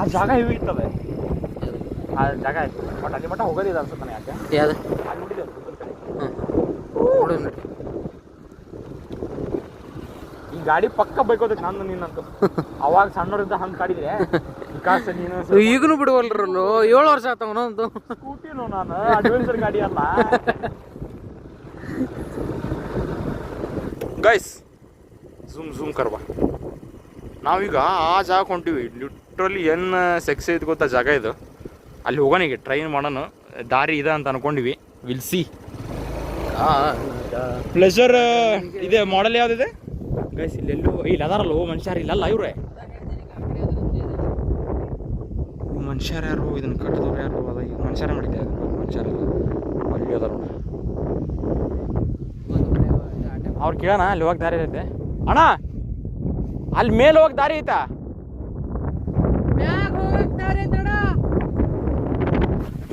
ಆ ಜಾಗ ಹೆವಿ ಇರ್ತದೆ ಆ ಜಾಗ ಇತ್ತು ಬಟ್ ಅಲ್ಲಿ ಮಟ್ಟ ಹೋಗೋದಿಲ್ಲ ಅನ್ಸುತ್ತೆ ನನಗೆ ಯಾಕೆ? ಯಾವ್ದು? ಅಲ್ಲಿ ನೋಡಿದೆ ಕಡೆ. ನೋಡು ನೋಡಿ ಈ ಗಾಡಿ ಪಕ್ಕ ಬೈಕೋದಕ್ಕೆ ನಂದು ನೀನಂತ ಅವಾಗ ಸಣ್ಣವರಿದ್ದ ಹಂಗೆ ಕಾಡಿದ್ರೆ ವಿಕಾಸ್ ನೀನು ಈಗನು ಬಿಡುವಲ್ರಲ್ಲೋ? ಏಳು ವರ್ಷ ಆಯ್ತವನು ಒಂದು ಸ್ಕೂಟಿನು ನಾನು ಅಡ್ವೆಂಚರ್ ಗಾಡಿ ಅಲ್ಲ. ಗೈಸ್ ಝೂಮ್ ಝೂಮ್ ಕರ್ವ. ನಾವೀಗ ಆ ಜಾಗ ಹೊಂಟಿವಿ. ಲಿಟ್ರಲಿ ಏನು ಸೆಕ್ಸ್ ಐತೆ ಗೊತ್ತಾ ಜಾಗ ಇದು? ಅಲ್ಲಿ ಹೋಗೋಣ ಈಗ ಟ್ರೈನ್ ಮಾಡೋಣ. ದಾರಿ ಇದೆ ಅಂತ ಅನ್ಕೊಂಡಿವಿ. ವಿಲ್ ಸಿ ಪ್ಲೆಜರ್ ಇದೆ ಮಾಡೆಲ್ ಯಾವ್ದಿದೆ? ಗೈಸ್ ಇಲ್ಲೆಲ್ಲೂ ಇಲ್ಲಿ ಅದಾರಲ್ಲ ಓ ಮನುಷ್ಯರು ಇಲ್ಲಲ್ಲ ಇವ್ರೆ? ಮನುಷ್ಯರು ಯಾರು? ಇದನ್ನ ಕಟ್ಟಿದವ್ರು ಯಾರು? ಅದ ಈಗ ಮನುಷ್ಯರ ಮಾಡಿದ್ದೆ. ಮನುಷ್ಯರಲ್ಲ ಅಲ್ಲಿ ಅದಾರ ಅವ್ರು ಕೇಳೋಣ ಅಲ್ಲಿ ಹೋಗಿ ದಾರಿ ಐತೆ ಅಣ್ಣ ಅಲ್ಲಿ ಮೇಲೆ ಹೋಗಿ ದಾರಿ ಐತಾ?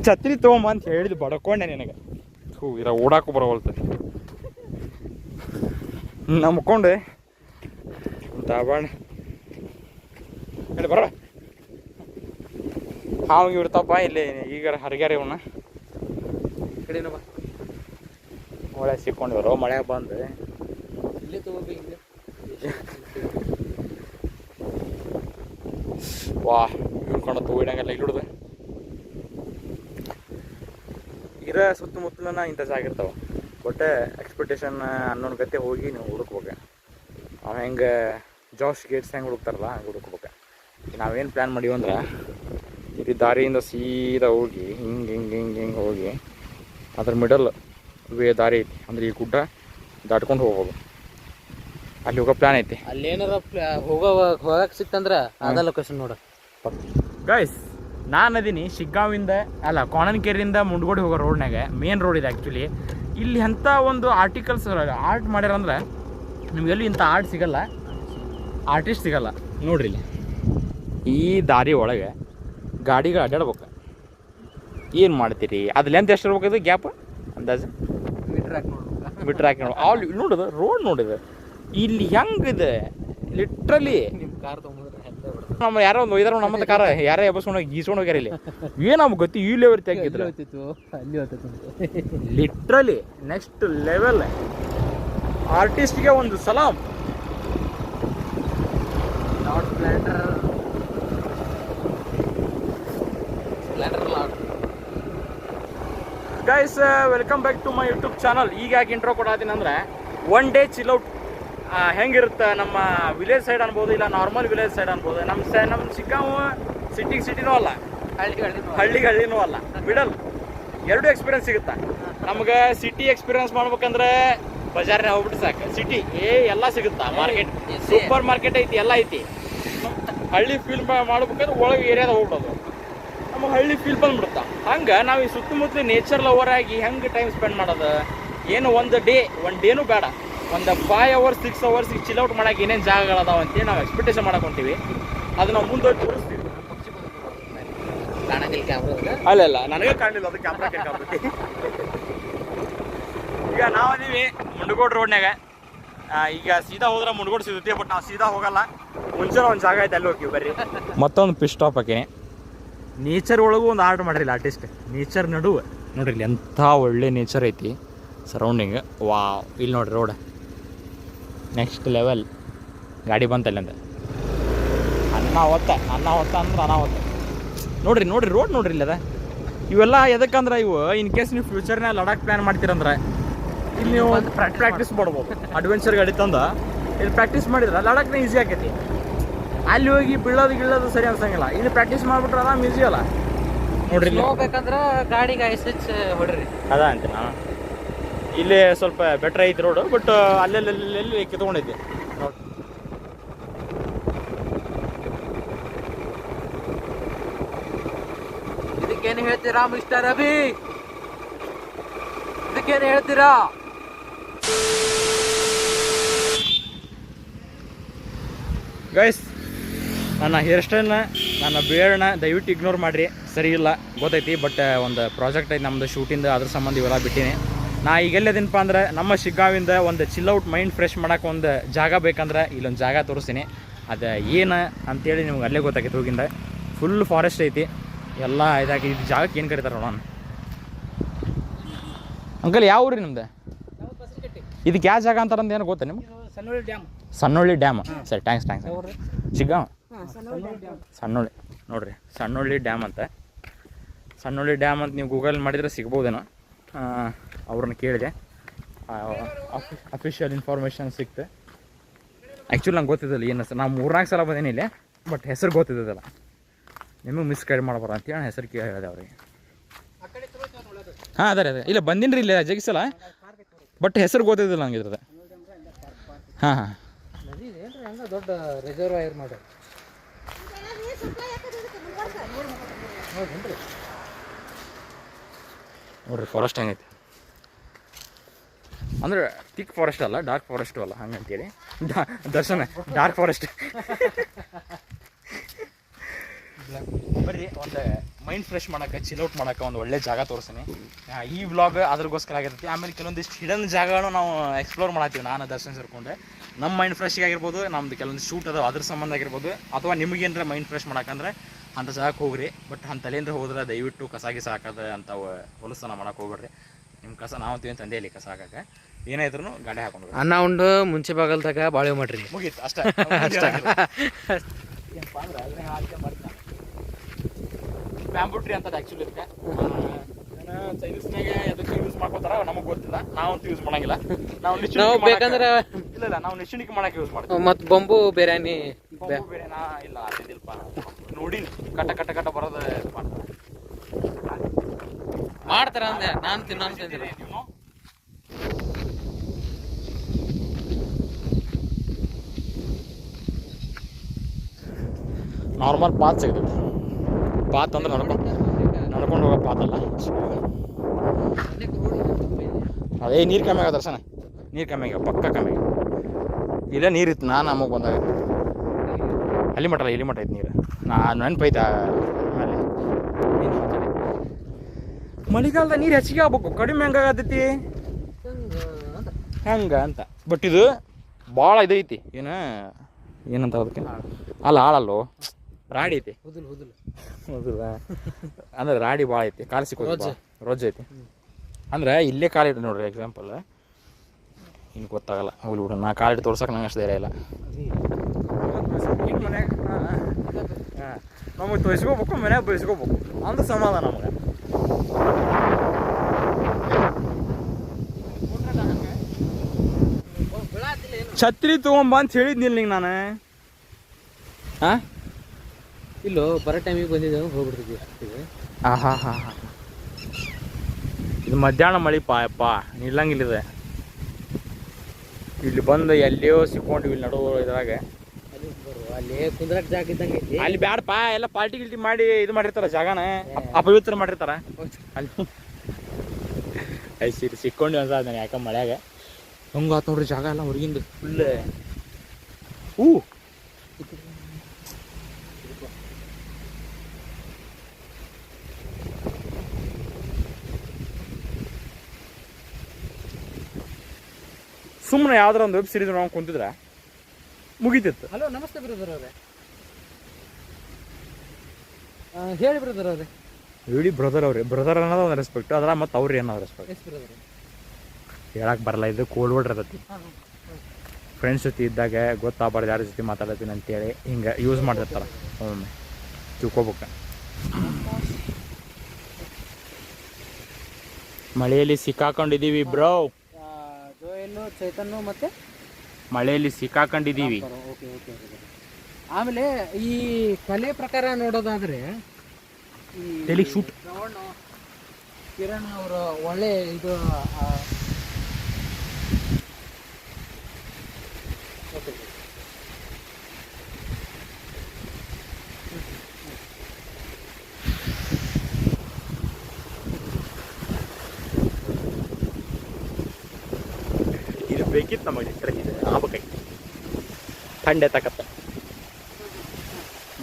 ಛತ್ರಿ ತಗೊಂಬ ಅಂತ ಹೇಳಿದ್ ಬಡ್ಕೊಂಡೆ ನಿನಗೆ. ಹೂ ಇರ ಓಡಾಕು ಬರವಲ್ತ ನಂಬ್ಕೊಂಡೆ. ತಾಬಾಣ ಹೇಳಿ ಬರ. ಹಾವು ಇಡ್ತಪ್ಪ ಇಲ್ಲಿ ಈಗ ಹರಿಗ್ಯಾರ ಇವನ್ನ ಮಳೆ ಬಾ. ಒಳ್ಳೆ ಸಿಕ್ಕೊಂಡಿವ್ರು ಮಳೆ ಬಂದು. ಇಲ್ಲೇ ತಗೋಬೇಕು ವಾಹ್. ವಾ ಇಳ್ಕೊಂಡು ತೋಡಂಗೆಲ್ಲ ಇಲ್ಲಿ ಹಿಡಿದು ಇರ ಸುತ್ತಮುತ್ತಲನ ಇಂಥ ಜಾಗ ಇರ್ತಾವೆ. ಬಟ್ ಎಕ್ಸ್ಪೆಕ್ಟೇಷನ್ ಅನ್ನೋನ್ ಗತೆ ಹೋಗಿ ನೀವು ಹುಡುಕ್ಬೇಕು ಅವ ಹೆಂಗೆ ಜಾಸ್ ಗೇಟ್ಸ್ ಹೆಂಗೆ ಹುಡುಕ್ತಾರಲ್ಲ ಹಂಗೆ ಹುಡುಕ್ಬೇಕು ನಾವೇನು ಪ್ಲ್ಯಾನ್ ಮಾಡೀವಿ ಅಂದ್ರೆ ಇದು ದಾರಿಯಿಂದ ಸೀದಾ ಹೋಗಿ ಹಿಂಗೆ ಹಿಂಗೆ ಹಿಂಗೆ ಹಿಂಗೆ ಹೋಗಿ ಅದ್ರ ಮಿಡಲ್ ವೇ ದಾರಿ ಐತಿ. ಅಂದ್ರೆ ಈ ಗುಡ್ಡ ದಾಟ್ಕೊಂಡು ಹೋಗೋದು ಅಲ್ಲಿ ಹೋಗೋ ಪ್ಲ್ಯಾನ್ ಐತಿ. ಅಲ್ಲಿ ಏನಾರ ಹೋಗೋ ಹೋಗಕ್ಕೆ ಸಿಕ್ತಂದ್ರೆ ಅದೇ ಲೊಕೇಶನ್ ನೋಡ. ಗೈಸ್ ನಾನು ಅದೀನಿ ಶಿಗ್ಗಾವಿಂದ ಅಲ್ಲ ಕೋಣನಕೆರೆಯಿಂದ ಮುಂಡ್ಗೋಡಿ ಹೋಗೋ ರೋಡ್ನಾಗ ಮೇನ್ ರೋಡ್ ಇದೆ ಆ್ಯಕ್ಚುಲಿ ಇಲ್ಲಿ ಅಂಥ ಒಂದು ಆರ್ಟಿಕಲ್ಸ್ ಆರ್ಟ್ ಮಾಡ್ಯಾರಂದ್ರೆ ನಿಮಗೆಲ್ಲೂ ಇಂಥ ಆರ್ಟ್ ಸಿಗಲ್ಲ. ಆರ್ಟಿಸ್ಟ್ ಸಿಗಲ್ಲ. ನೋಡ್ರಿ ಇಲ್ಲಿ. ಈ ದಾರಿ ಒಳಗೆ ಗಾಡಿಗಳು ಅಡ್ಡಾಡ್ಬೇಕು. ಏನು ಮಾಡ್ತೀರಿ? ಅದು ಲೆಂತ್ ಎಷ್ಟು ಇದು ಗ್ಯಾಪ್ ಅಂದಾಜು? ಮೀಟರ್ ಹಾಕಿ ನೋಡ್ಬೇಕು. ಬಿಟ್ರೆ ಹಾಕಿ ನೋಡಿ ಅಲ್ಲಿ ನೋಡಿದ ರೋಡ್ ನೋಡಿದೆ. ಇಲ್ಲಿ ಹೆಂಗಿದೆ? ಲಿಟ್ರಲಿ ನಿಮ್ಮ ಕಾರ್ ಬಿಡ್ತಾರೆ ನಮ್ಮ ಯಾರೋ ಒಂದು ಒಯ್ದಾರ ನಮ್ಮಂತ ಕಾರ ಯಾರೇ ಎಬ್ಬಸ್ಕೊಂಡು ಹೋಗಿ ಗೀಸ್ಕೊಂಡು ಹೋಗ್ಯಾರ ಇಲ್ಲಿ. ಏನು ನಮ್ಗೆ ಗೊತ್ತಿ ಈ ಲೆವೆಲ್ ತೆಗಿದ್ರು ಲಿಟ್ರಲಿ ನೆಕ್ಸ್ಟ್ ಲೆವೆಲ್ ಆರ್ಟಿಸ್ಟ್ಗೆ ಒಂದು ಸಲಾಮ್ not lord guys welcome back to my YouTube channel ಈಗ ಯಾಕೆ ಇಂಟ್ರೋ ಕೊಡಾತೀನಿ ಅಂದ್ರೆ ಒನ್ ಡೇ ಚಿಲ್ಔಟ್ ಹೆಂಗಿರುತ್ತೆ? ನಮ್ಮ ವಿಲೇಜ್ ಸೈಡ್ ಅನ್ಬೋದು ಇಲ್ಲ ನಾರ್ಮಲ್ ವಿಲೇಜ್ ಸೈಡ್ ಅನ್ಬೋದು. ನಮ್ಮ ಸೈ ನಮ್ಮ ಚಿಕ್ಕಾವು ಸಿಟಿಗೆ ಸಿಟಿನೂ ಅಲ್ಲ. ಹಳ್ಳಿ ಹಳ್ಳಿಗೆ ಹಳ್ಳಿನೂ ಅಲ್ಲ. ಮಿಡಲ್ ಎರಡು ಎಕ್ಸ್ಪೀರಿಯನ್ಸ್ ಸಿಗುತ್ತೆ. ನಮ್ಗೆ ಸಿಟಿ ಎಕ್ಸ್ಪೀರಿಯನ್ಸ್ ಮಾಡ್ಬೇಕಂದ್ರೆ ಬಜಾರ್ನಾಗ ಹೋಗ್ಬಿಟ್ಟು ಸಾಕು. ಸಿಟಿ ಏ ಎಲ್ಲ ಸಿಗುತ್ತಾ? ಮಾರ್ಕೆಟ್ ಸೂಪರ್ ಮಾರ್ಕೆಟ್ ಐತಿ ಎಲ್ಲ ಐತಿ. ಹಳ್ಳಿ ಫೀಲ್ ಮಾಡ್ಬೇಕಂದ್ರೆ ಒಳಗೆ ಏರಿಯಾದ ಹೋಗ್ಬಿಡೋದು. ನಮಗೆ ಹಳ್ಳಿ ಫೀಲ್ ಬಂದ್ಬಿಡುತ್ತಾ? ಹಂಗೆ ನಾವು ಈ ಸುತ್ತಮುತ್ತಲೂ ನೇಚರ್ ಲವರ್ ಆಗಿ ಹೆಂಗೆ ಟೈಮ್ ಸ್ಪೆಂಡ್ ಮಾಡೋದು? ಏನು ಒಂದು ಡೇ ಒಂದು ಡೇನೂ ಬೇಡ. ಒಂದು five hours six hours chill out ಮಾಡೋಕೆ ಏನೇನು ಜಾಗಗಳದಾವ ಅಂತೇಳಿ ನಾವು ಎಕ್ಸ್ಪೆಕ್ಟೇಷನ್ ಮಾಡಕ್ ಹೊಂತೀವಿ ಅದು ನಾವು ಮುಂದೆ ತೋರಿಸ್ತೀವಿ. ಅಲ್ಲ ಅಲ್ಲ ನನಗೆ ಕಾಣಲಿಲ್ಲ ಅದು ಕ್ಯಾಮ್ರಾ ಈಗ ನಾವದೀವಿ ಮುಂಡಗೋಡ್ ರೋಡ್ನಾಗ ಈಗ ಸೀದಾ ಹೋದ್ರೆ ಮುಂಡಗೋಡ್ ಸಿಗುತ್ತೆ ಬಟ್ ನಾವು ಸೀದಾ ಹೋಗಲ್ಲ. ಮುಂಚೆ ಒಂದು ಜಾಗ ಐತೆ ಅಲ್ಲಿ ಹೋಗಿ ಬರ್ರಿ. ಮತ್ತೊಂದು ಪಿಸ್ ಸ್ಟಾಪ್ ಹಾಕಿ ನೇಚರ್ ಒಳಗೂ ಒಂದು ಆರ್ಡರ್ ಮಾಡಿರಲಿಲ್ಲ ಆರ್ಟಿಸ್ಟ್ ನೇಚರ್ ನಡುವೆ. ನೋಡ್ರಿ ಇಲ್ಲಿ ಎಂಥ ಒಳ್ಳೆ ನೇಚರ್ ಐತಿ. ಸರೌಂಡಿಂಗ್ ವಾ ಇಲ್ಲಿ ನೋಡ್ರಿ ರೋಡ್ ನೆಕ್ಸ್ಟ್ ಲೆವೆಲ್ ಗಾಡಿ ಬಂತಲ್ಲ ಅಲ್ಲಿಂದ ಅನ್ನ ಹೊತ್ತ ಅನ್ನ ಹೊತ್ತ ಅಂದ್ರೆ ಅನಾಹೊತ್ತ ನೋಡ್ರಿ ನೋಡ್ರಿ ರೋಡ್ ನೋಡ್ರಿ ಇಲ್ಲದ? ಇವೆಲ್ಲ ಎದಕ್ಕಂದ್ರೆ ಇವು? ಇನ್ ಕೇಸ್ ನೀವು ಫ್ಯೂಚರ್ನ ಲಡಾಖ್ ಪ್ಲಾನ್ ಮಾಡ್ತೀರಂದ್ರೆ ಇಲ್ಲಿ ನೀವು ಪ್ರಾಕ್ಟೀಸ್ ಮಾಡ್ಬೋದು. ಅಡ್ವೆಂಚರ್ ಗಾಡಿ ತಂದ ಇಲ್ಲಿ ಪ್ರಾಕ್ಟೀಸ್ ಮಾಡಿದ್ರೆ ಲಡಾಖ್ನ ಈಸಿ ಆಗೈತಿ ಅಲ್ಲಿ ಹೋಗಿ ಬೀಳೋದು ಗಿಳೋದು ಸರಿ ಅನ್ಸಂಗಿಲ್ಲ. ಇಲ್ಲಿ ಪ್ರಾಕ್ಟೀಸ್ ಮಾಡ್ಬಿಟ್ರೆ ಆರಾಮ್ ಈಸಿ ಅಲ್ಲ. ನೋಡ್ರಿ ಹೋಗ್ಬೇಕಂದ್ರೆ ಗಾಡಿಗೆ ಐಸ್ ಹೊಡ್ರಿ. ಅದ ಅಂತ ನಾನು ಇಲ್ಲಿ ಸ್ವಲ್ಪ ಬೆಟ್ರ್ ಐತಿ ರೋಡು ಬಟ್ ಅಲ್ಲೆಲ್ಲೆಲ್ಲಿ ಕಿತ್ಕೊಂಡಿದ್ದೆ ನೋಡಿ ಇದಕ್ಕೇನು ಹೇಳ್ತೀರಾ ಮಿಸ್ಟರ್ ರವಿ? ಇದಕ್ಕೇನು ಹೇಳ್ತೀರಾ? ಗೈಸ್ ನನ್ನ ಹೇರ್ ಸ್ಟೈಲ್ನ ನನ್ನ ಬಿಯರ್ಡ್ನ ದಯವಿಟ್ಟು ಇಗ್ನೋರ್ ಮಾಡಿರಿ. ಸರಿ ಇಲ್ಲ ಗೊತ್ತೈತಿ ಬಟ್ ಒಂದು ಪ್ರಾಜೆಕ್ಟ್ ಐತಿ ನಮ್ಮದು ಶೂಟಿಂದ ಅದ್ರ ಸಂಬಂಧ ಇವೆಲ್ಲ ಬಿಟ್ಟಿನಿ. ನಾ ಈಗ ಎಲ್ಲಿದ್ದೀನಪ್ಪ ಅಂದ್ರೆ ನಮ್ಮ ಶಿಗ್ಗಾವಿಂದ ಒಂದು ಚಿಲ್ಔಟ್ ಮೈಂಡ್ ಫ್ರೆಶ್ ಮಾಡೋಕೆ ಒಂದು ಜಾಗ ಬೇಕಂದ್ರೆ ಇಲ್ಲೊಂದು ಜಾಗ ತೋರಿಸ್ತೀನಿ. ಅದು ಏನು ಅಂತೇಳಿ ನಿಮ್ಗೆ ಅಲ್ಲೇ ಗೊತ್ತಾಗೈತೆ ಹೋಗಿಂದ. ಫುಲ್ ಫಾರೆಸ್ಟ್ ಐತಿ. ಎಲ್ಲ ಇದಾಗಿ ಇದು ಜಾಗಕ್ಕೆ ಏನು ಕರೀತಾರೆ ನೋಡೋಣ. ಅಂಕಲ್ ಯಾವ ಊರಿ ನಿಮ್ದು? ಇದಕ್ಕೆ ಯಾವ ಜಾಗ ಅಂತಾರಂದ ಏನು ಗೊತ್ತಾ ನಿಮ್ಗೆ? ಸಣ್ಣೊಳ್ಳಿ ಡ್ಯಾಮ್. ಸಣ್ಣೊಳ್ಳಿ ಡ್ಯಾಮ್. ಸರಿ ಟ್ಯಾಂಕ್ಸ್ ಟ್ಯಾಂಕ್ಸ್ ಸಿಗ್ಗಾವ ಸಣ್ಣೊಳ್ಳಿ ನೋಡ್ರಿ ಸಣ್ಣೊಳ್ಳಿ ಡ್ಯಾಮ್ ಅಂತ. ಸಣ್ಣೊಳ್ಳಿ ಡ್ಯಾಮ್ ಅಂತ ನೀವು ಗೂಗಲ್ ಮಾಡಿದರೆ ಸಿಗ್ಬೋದೇನೋ. ಅವ್ರನ್ನ ಕೇಳಿದೆ. ಅಫಿಷಿಯಲ್ ಇನ್ಫಾರ್ಮೇಷನ್ ಸಿಕ್ತು. ಆ್ಯಕ್ಚುಲಿ ನಂಗೆ ಗೊತ್ತಿದ್ದಲ್ಲ ಏನು ಹೆಸರು. ನಾವು ಮೂರ್ನಾಲ್ಕು ಸಲ ಬಂದೇನಿಲ್ಲ ಬಟ್ ಹೆಸರು ಗೊತ್ತಿದ್ದಲ್ಲ ನಿಮಗೆ ಮಿಸ್ ಗೈಡ್ ಮಾಡಬಾರ ಅಂತೇಳಿ ಹೆಸರು ಕೇಳಿ ಹೇಳಿದೆ ಅವ್ರಿಗೆ. ಹಾಂ, ಅದೇ ಅದೇ. ಇಲ್ಲ ಬಂದಿನಿ ರೀ ಇಲ್ಲಿ ಜಗಿಸಲ್ಲ ಬಟ್ ಹೆಸರು ಗೊತ್ತಿದ್ದಿಲ್ಲ ನಂಗೆ ಇದ್ರದ್ದು. ಹಾಂ ಹಾಂ. ದೊಡ್ಡ ರಿಸರ್ವಾಯರ್ ಮಾಡಿ ನೋಡ್ರಿ ಫಾರೆಸ್ಟ್ ಹೆಂಗೈತಿ? ಅಂದ್ರೆ ತಿಕ್ ಫಾರೆಸ್ಟ್ ಅಲ್ಲ ಡಾರ್ಕ್ ಫಾರೆಸ್ಟು ಅಲ್ಲ ಹಂಗಂತೇಳಿ ದರ್ಶನ ಡಾರ್ಕ್ ಫಾರೆಸ್ಟ್ ಬರ್ರಿ, ಒಂದು ಮೈಂಡ್ ಫ್ರೆಶ್ ಮಾಡೋಕೆ ಚಿಲ್ಔಟ್ ಮಾಡೋಕೆ ಒಂದು ಒಳ್ಳೆ ಜಾಗ ತೋರಿಸ್ತೀನಿ. ಈ ವ್ಲಾಗ್ ಅದ್ರಗೋಸ್ಕರ ಆಗಿರ್ತೈತಿ. ಆಮೇಲೆ ಕೆಲವೊಂದಿಷ್ಟು ಹಿಡನ್ ಜಾಗಗಳನ್ನು ನಾವು ಎಕ್ಸ್ಪ್ಲೋರ್ ಮಾಡತ್ತೀವಿ, ನಾನು ದರ್ಶನ ಸೇರಿಕೊಂಡೆ ನಮ್ಮ ಮೈಂಡ್ ಫ್ರೆಶ್ ಆಗಿರ್ಬೋದು, ನಮ್ದು ಕೆಲವೊಂದು ಶೂಟ್ ಅದಾವ ಅದ್ರ ಸಂಬಂಧ ಆಗಿರ್ಬೋದು, ಅಥವಾ ನಿಮಗೇನರ ಮೈಂಡ್ ಫ್ರೆಶ್ ಮಾಡಕ್ಕಂದ್ರೆ ಅಂಥ ಜಾಗಕ್ಕೆ ಹೋಗ್ರಿ. ಬಟ್ ಅಂತ ತಲೆಯಿಂದ ಹೋದ್ರೆ ದಯವಿಟ್ಟು ಕಸ ಗಿಸ ಹಾಕೋದು ಅಂತ ಹೊಲಸನ ಮಾಡೋಕೆ ಹೋಗ್ಬೇಡ್ರಿ. ನಿಮ್ಮ ಕಸ ನಾವು ಅಂತೀವಿ ತಂದೆ ಇಲ್ಲಿ ಕಸ ಹಾಕಕ್ಕೆ. ಏನಾಯ್ತು ಗಾಡಿ ಹಾಕೊಂಡು ಅನ್ನ ಉಂಡು ಮುಂಚೆ ಬಾಗಲ್ದಾಗ ಬಾಳೆ ಮಾಡ್ರಿ ಮುಗೀತು ಅಷ್ಟೇ. ಬ್ಯಾಂಬೂ ಟ್ರೀ ಅಂತದ ಆ್ಯಕ್ಚುಲಿ ಇದಕ್ಕೆ ಚೈನೀಸ್ನಾಗ ಎದಕ್ಕೆ ಯೂಸ್ ಮಾಡ್ಕೋತಾರ ನಮಗೆ ಗೊತ್ತಿಲ್ಲ. ನಾವಂತೂ ಯೂಸ್ ಮಾಡಂಗಿಲ್ಲ. ನಾವು ನಾವು ಬೇಕಂದ್ರೆ ಇಲ್ಲ ಇಲ್ಲ ನಾವು ನಿಶ್ಚಿಣಿಕೆ ಮಾಡಕ್ಕೆ ಯೂಸ್ ಮಾಡ್ತೀವಿ. ಮತ್ತು ಬೊಂಬು ಬಿರಿಯಾನಿ ಬಂಬೂ ಬೇರೆ ಇಲ್ಲ ಅದಿಲ್ಲಪ್ಪ ನೋಡಿನಿ ಕಟ್ಟ ಕಟ್ಟ ಕಟ್ಟ ಬರೋದು ಮಾಡ್ತಾರೆ ಮಾಡ್ತಾರ ಅಂದೆ ನಾನು ತಿನ್ನೋ ನಾರ್ಮಲ್ ಪಾತ್ ಸಿಗ್ತೈತೆ ಪಾತ್ ಅಂದ್ರೆ ನಡ್ಕೊಂಡು ನಡ್ಕೊಂಡು ಹೋಗೋ ಪಾತ್ ಅಲ್ಲ. ಅದೇ ನೀರು ಕಮ್ಮಿ ಆಗ ದರ್ಶನ. ನೀರು ಕಮ್ಮಿ ಆಗ್ಯಾವ ಪಕ್ಕ ಕಮ್ಮಿ ಆಗ್ಯಾವ ಇಲ್ಲ ಇತ್ತು, ನಾನು ನಮಗೆ ಬಂದಾಗ. ಅಲ್ಲಿ ಅಲ್ಲ, ಇಲ್ಲಿ ಮಠ ಐತೆ ನೀರು. ನಾ ನೆನಪೈತ ಆಮೇಲೆ ನೀನ್ ಮಾತಾಡಿ. ಮಳೆಗಾಲದ ನೀರು ಹೆಚ್ಚಿಗೆ ಆಗ್ಬೇಕು, ಕಡಿಮೆ ಹೆಂಗಾಗತೈತಿ ಹೆಂಗ ಅಂತ. ಬಟ್ ಇದು ಭಾಳ ಇದೈತಿ. ಏನ, ಏನಂತ ಅದಕ್ಕೆ? ಅಲ್ಲ ಆಳಲ್ಲೋ ರಾಡಿ ಐತಿ. ಅಂದ್ರೆ ರಾಡಿ ಭಾಳ ಐತಿ, ಕಾಲು ಸಿಕ್ಕೋದು ರೋಜ್ ಐತಿ. ಅಂದ್ರೆ ಇಲ್ಲೇ ಕಾಲಿಟ್ಟು ನೋಡ್ರಿ ಎಕ್ಸಾಂಪಲ್ ಇನ್ನು ಗೊತ್ತಾಗಲ್ಲ, ಹೋಗ್ಲಿ ಬಿಡು. ನಾ ಕಾಲಿಟ್ಟು ತೋರ್ಸಕ್ಕೆ ನಂಗೆ ಅಷ್ಟು ಧೈರ್ಯ ಇಲ್ಲ. ನಮಗೆ ತೋರಿಸ್ಕೋಬೇಕು, ಮನ್ಯಾಗ ಬಯಸ್ಕೋಬೇಕು ಅಂದ್ರೆ ಸಮಾಧಾನ ನಮಗೆ. ಛತ್ರಿ ತಗೊಂಬಂತ ಅಂತ ಹೇಳಿದ್ನಿಲ್ಲ ನಿಂಗೆ ನಾನು? ಹಾ ಇಲ್ಲೋ ಬರೋ ಟೈಮಿಗೆ ಬಂದಿದ್ದೆವು ಹೋಗ್ಬಿಡ್ತಿದ್ವಿ ಆಹಾ ಹಾ ಹಾ ಇದು ಮಧ್ಯಾಹ್ನ ಮಳಿ ಪಾ ಯಪ್ಪ ನಿಲ್ಲಂಗಿಲ್ಲಿದೆ ಇಲ್ಲಿ ಬಂದು ಎಲ್ಲಿಯೋ ಸಿಕ್ಕೊಂಡು ಇಲ್ಲಿ ನಡುವ ಇದ್ರಾಗ. ಅಲ್ಲಿ ಬ್ಯಾಡಪ್ಪ ಎಲ್ಲ ಪಾರ್ಟಿ ಗಿಲ್ಟಿ ಮಾಡಿ ಇದು ಮಾಡಿರ್ತಾರ ಜಾಗನ. ಅಪವಿತ್ರ ಮಾಡಿರ್ತಾರ. ಅಲ್ಲಿ. ಐ ಸಿರಿ ಸಿಕ್ಕೊಂಡು ಅನ್ಸ ನಾನು ಯಾಕ ಮಳ್ಯಾಗ. ಹಂಗ ಆತ್ ನೋಡ್ರಿ ಜಾಗ ಎಲ್ಲ ಹೊರಗಿಂದ ಫುಲ್ ಹೂ ಸುಮ್ಮನೆ ಯಾವ್ದಾರ ಒಂದು ವೆಬ್ ಸೀರೀಸ್ ನಾವು ಕುಂತಿದ್ರೆ? ಮುಗೀತಿತ್ತು. ಹಲೋ ನಮಸ್ತೆ ಬ್ರದರ್ ಅವರೇ. ಹೇಳಿ ಬ್ರದರ್ ಅವರೇ. ಹೇಳಿ ಬ್ರದರ್ ಅವ್ರಿ. ಬ್ರದರ್ ಅನ್ನೋದು ಒಂದು ರೆಸ್ಪೆಕ್ಟ್ ಅದ್ರ ಮತ್ತೆ ಅವ್ರಿ ಅನ್ನೋದು ರೆಸ್ಪೆಕ್ಟ್ ಎಸ್ ಬ್ರದರ್ ಹೇಳಕ್ ಬರಲ್ಲ ಇದು ಕೋಲ್ಡ್ ವರ್ಡ್ ಇರ್ತೈತಿ ಫ್ರೆಂಡ್ಸ್ ಜೊತೆ ಇದ್ದಾಗ ಗೊತ್ತಾಗಬಾರ್ದು ಯಾರ ಜೊತೆ ಮಾತಾಡತ್ತೀನಿ ಅಂತೇಳಿ ಹಿಂಗೆ ಯೂಸ್ ಮಾಡಿರ್ತಾರ ಒಮ್ಮೆ ತಿಳ್ಕೊಬೇಕು. ಮಳೆಯಲ್ಲಿ ಸಿಕ್ಕಾಕೊಂಡಿದ್ದೀವಿ ಬ್ರೋ. ಜೋಯನ್ನು ಚೈತನ್ಯ ಮತ್ತೆ? ಮಳೆಯಲ್ಲಿ ಸಿಕ್ಕಾಕೊಂಡಿದ್ದೀವಿ. ಆಮೇಲೆ ಈ ಕಲೆ ಪ್ರಕಾರ ನೋಡೋದಾದ್ರೆ ಈ ಕಿರಣ್ ಅವರು ಒಳ್ಳೆ ಇದು ಇದು ಬೇಕಿತ್ತು ನಮಗೆ ಇದು ಆಗ್ಬೇಕಾಗಿ ಥಂಡೆ ತಕತ್ತ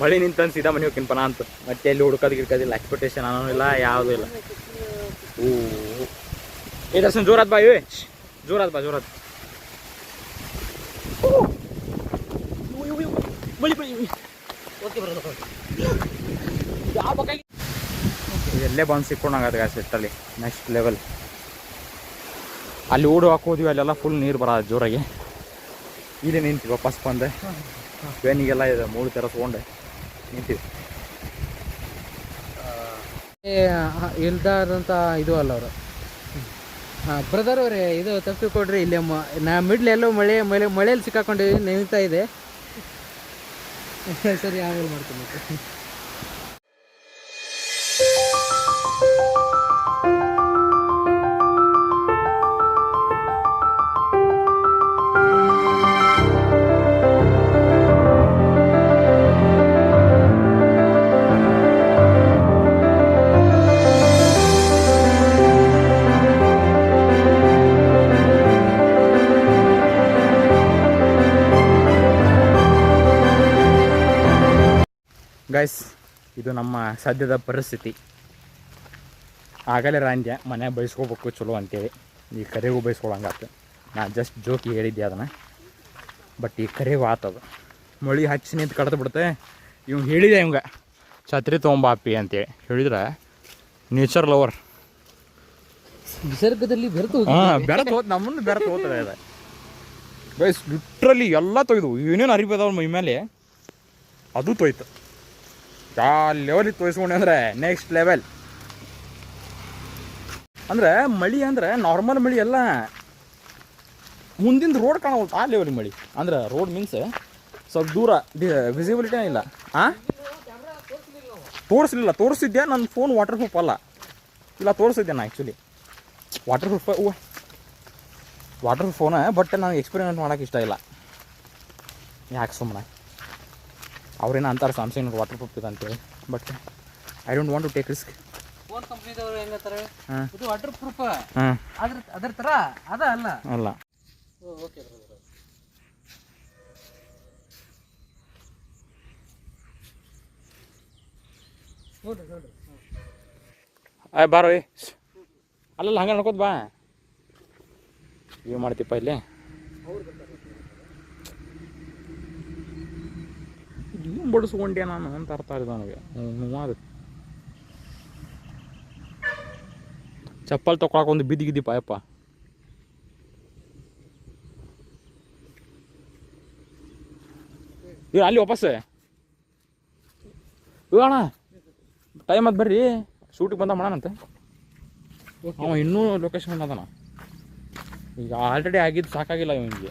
ಮಳೆ ನಿಂತಂದು ಸೀದಾ ಮನೆ ಹೋಗ್ತೀನಪ್ಪ ನಾ ಅಂತ ಮತ್ತೆ ಎಲ್ಲಿ ಹುಡುಕೋದು ಗಿಡ್ಕೋದಿಲ್ಲ ಎಕ್ಸ್ಪೆಕ್ಟೇಷನ್ ಅನ್ನೋ ಇಲ್ಲ ಯಾವುದೂ ಇಲ್ಲ ಓ ಏ ದರ್ಶನ್ ಜೋರಾತ್ ಬಾ ಏ ಜೋರಾತ್ ಬಾ ಜೋರಾತ್ ಮಳಿ ಬಳಿ ಓಕೆ ಬ್ರದರ್ ಎಲ್ಲೇ ಬಂದು ಸಿಕ್ಕೊಂಡಂಗದ ಗಾಸ್ ಇಟ್ಟಲ್ಲಿ ನೆಕ್ಸ್ಟ್ ಲೆವೆಲ್ ಅಲ್ಲಿ ಓಡು ಹಾಕೋದ್ವಿ ಅಲ್ಲೆಲ್ಲ ಫುಲ್ ನೀರು ಬರ ಜೋರಾಗಿ. ಇಲ್ಲಿ ನಿಂತೀವಿ ವಾಪಸ್ ಬಂದೆ. ಬೇನಿಗೆಲ್ಲ ಇದೆ ಮೂರು ಥರ ತೊಗೊಂಡೆ ನಿಂತೀವಿ ಇಲ್ದಾದಂಥ ಇದು ಅಲ್ಲ ಅವರು. ಹಾಂ ಬ್ರದರ್ ಅವರೇ ಇದು ತಪ್ಪಿ ಕೊಡ್ರಿ ಇಲ್ಲಿ ಮ- ನಾ ಮಿಡ್ಲ್ ಎಲ್ಲೋ ಮಳೆ ಮಳೆ ಮಳೆಯಲ್ಲಿ ಸಿಕ್ಕಾಕೊಂಡಿವಿ ನೆನೀತಾ ಇದೆ. ಸರಿ ಆಮೇಲೆ ಮಾಡ್ತೀನಿ ಗೈಸ್ ಇದು ನಮ್ಮ ಸದ್ಯದ ಪರಿಸ್ಥಿತಿ. ಆಗಲೇ ರಾಂದ್ಯ ಮನೆ ಬಯಸ್ಕೋಬೇಕು ಚಲೋ ಅಂತೇಳಿ. ಈ ಕರೆಗೂ ಬಯಸ್ಕೊಳಂಗಾತು ನಾ ಜಸ್ಟ್ ಜೋಕಿ ಹೇಳಿದ್ದೆ ಅದನ್ನು. ಬಟ್ ಈ ಕರೆಗೂ ಆತದ ಮಳಿ ಹಚ್ಚಿ ನಿಂತು ಕಡ್ದು ಬಿಡುತ್ತೆ. ಇವ್ ಹೇಳಿದೆ ಇವಂಗ ಛತ್ರಿ ತೊಗೊಂಬಾಪಿ ಅಂತೇಳಿ. ಹೇಳಿದ್ರೆ ನೇಚರ್ ಲವರ್ ನಿಸರ್ಗದಲ್ಲಿ ಬೆರೆತು ಹಾಂ ಬೆರತು ಹೋದ್ ನಮ್ಮನ್ನು ಬೆರೆತು ಹೋಗ್ತದೆ ಬೈಸ್ ಗೈಸ್ ಲಿಟ್ರಲಿ ಎಲ್ಲ ತೊಯ್ದು ಏನೇನು ಅರಿಬೇದವ್ರ ಮೈ ಮೇಲೆ ಅದು ತೊಯ್ತು. ಯಾವ ಲೆವೆಲಿಗೆ ತೋರಿಸ್ಕೊಂಡೆ ಅಂದ್ರೆ ನೆಕ್ಸ್ಟ್ ಲೆವೆಲ್ ಅಂದ್ರೆ ಮಳಿ ಅಂದ್ರೆ ನಾರ್ಮಲ್ ಮಳಿ ಎಲ್ಲ ಮುಂದಿನ ರೋಡ್ ಕಾಣಬಹುದು ಆ ಲೆವೆಲ್ ಮಳಿ. ಅಂದ್ರೆ ರೋಡ್ ಮೀನ್ಸ್ ಸ್ವಲ್ಪ ದೂರ ವಿಸಿಬಿಲಿಟಿ ಇಲ್ಲ ಆ? ತೋರಿಸ್ಲಿಲ್ಲ ತೋರಿಸಿದ್ದೆ ನನ್ನ ಫೋನ್ ವಾಟರ್ ಪ್ರೂಫ್ ಅಲ್ಲ. ಇಲ್ಲ ತೋರಿಸಿದ್ದೆ ನಾ actually waterproof waterproof phone but ನನಗೆ ಎಕ್ಸ್ಪೆರಿಮೆಂಟ್ ಮಾಡೋಕ್ಕೆ ಇಷ್ಟ ಇಲ್ಲ. ಯಾಕೆ ಸುಮ್ಮನೆ ಅವ್ರೇನು ಅಂತಾರೆ ಸ್ಯಾಮ್ಸಂಗ್ ವಾಟರ್ ಪ್ರೂಫ್ ಇದೆ ಅಂತೇಳಿ. But I don't want to take risk phone ಕಂಪ್ನಿದವರು ಹೆಂಗಂತಾರೆ ಹಾಂ. ಇದು ವಾಟರ್ ಪ್ರೂಫ್ ಅದ್ರ ಅದ್ರ ಥರ ಅದ ಅಲ್ಲ. ಅಲ್ಲ. ಓಕೆ ಆಯ್ ಬಾರೋ ಅಲ್ಲಲ್ಲ ಹಂಗೆ ನಡ್ಕೋತ ಬಾ. ಏನು ಮಾಡ್ತೀಪ್ಪ ಇಲ್ಲಿ? ಬಡಿಸ್ಕೊಂಡೆ ನಾನು ಅಂತ ಅರ್ಥ ಆಗಿದೆ ನನಗೆ. ಅದು ಚಪ್ಪಲ್ ತೊಗೊಳಕ್ಕೆ ಒಂದು ಬಿದ್ದಿ ಗಿದ್ದಿ ಪಾಯಪ್ಪ ಏ ಅಲ್ಲಿ ವಾಪಸ್ ಇವಣ ಅಣ್ಣ ಟೈಮ್ ಅದು ಬರ್ರಿ. ಶೂಟಿಗೆ ಬಂದ ಮಾಡೋಣಂತೆ ಅವ ಇನ್ನೂ ಲೊಕೇಶನ್ ಅದಾನ ಈಗ ಆಲ್ರೆಡಿ ಆಗಿದ್ದು ಸಾಕಾಗಿಲ್ಲ ಇವನಿಗೆ.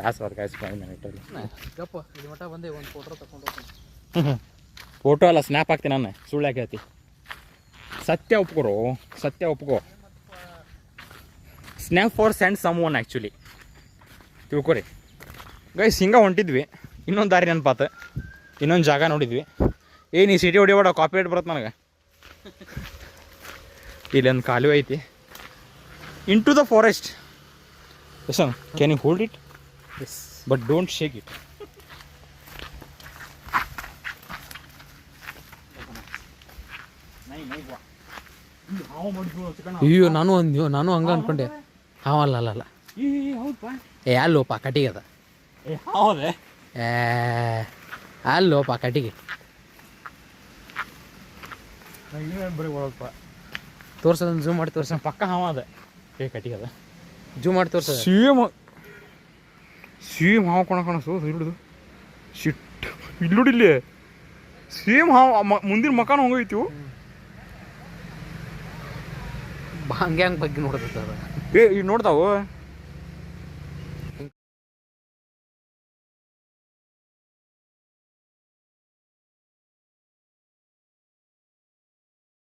ಬ್ಯಾಸರ ಅದು ಕಾಯಿಸಿ ಫೈವ್ ಮಿನಿಟಲ್ಲಿ ಗಪ್ಪ ಇದು ಮಠ ಬಂದೆ ಒಂದು ಫೋಟೋ ತಗೊಂಡು ಹೋಗ್ತೀನಿ. ಫೋಟೋ ಅಲ್ಲ ಸ್ನ್ಯಾಪ್ ಹಾಕ್ತೀನಿ ನಾನು ಸುಳ್ಳು ಹೇಳ್ತಿ? ಸತ್ಯ ಒಪ್ಕೊರು ಸತ್ಯ ಒಪ್ಕೋ. Snap for send someone actually ತಿಳ್ಕೊರಿ. Guys ಹಿಂಗೆ ಹೊಂಟಿದ್ವಿ ಇನ್ನೊಂದು ದಾರಿ ನೆನಪಾತ ಇನ್ನೊಂದು ಜಾಗ ನೋಡಿದ್ವಿ. ಏನು ಈ ಸಿಟಿ ಹೊಡಿಬೇಡ ಕಾಪಿರೇಟ್ ಬರುತ್ತೆ ನನಗೆ. ಇಲ್ಲೊಂದು ಕಾಲುವೆ ಐತಿ. Into the forest yes can you hold it but don't shake it. ಅಯ್ಯೋ ನಾನು ಒಂದು ನಾನು ಹಂಗ ಅನ್ಕೊಂಡೆ. ಹಾವ ಅಲ್ಲ ಅಲ್ಲ ಅಲ್ಲ. ಏ ಅಲ್ಲೋಪ ಕಟಿಗೆ ಅದ. ಏ ಅಲ್ಲೋಪ ಕಟಿಗೆ ತೋರ್ಸದ ತೋರ್ಸೋದನ್ನ ಝೂಮ್ ಮಾಡಿ ತೋರ್ಸ. ಪಕ್ಕ ಹಾವ ಅದ. ಏ ಕಟ್ಟಿಗೆ ಅದ. ಜೂಮ್ ಮಾಡಿ ತೋರ್ಸದ ಸೇಮ್ ಸೇಮ್ ಹಾವು ಕೊಣ ಕಾಣಿಸು ಹಿಡಿದು ಶಿಟ್ ಇಲ್ಲಿ. ಸೇಮ್ ಹಾವು ಮುಂದಿನ ಮಕಾನ ಹೋಗೈತಿ ಹಂಗೆ ಹಂಗೆ ಬಗ್ಗೆ ನೋಡ್ತೈತೆ ಏ ಈಗ ನೋಡ್ತಾವು?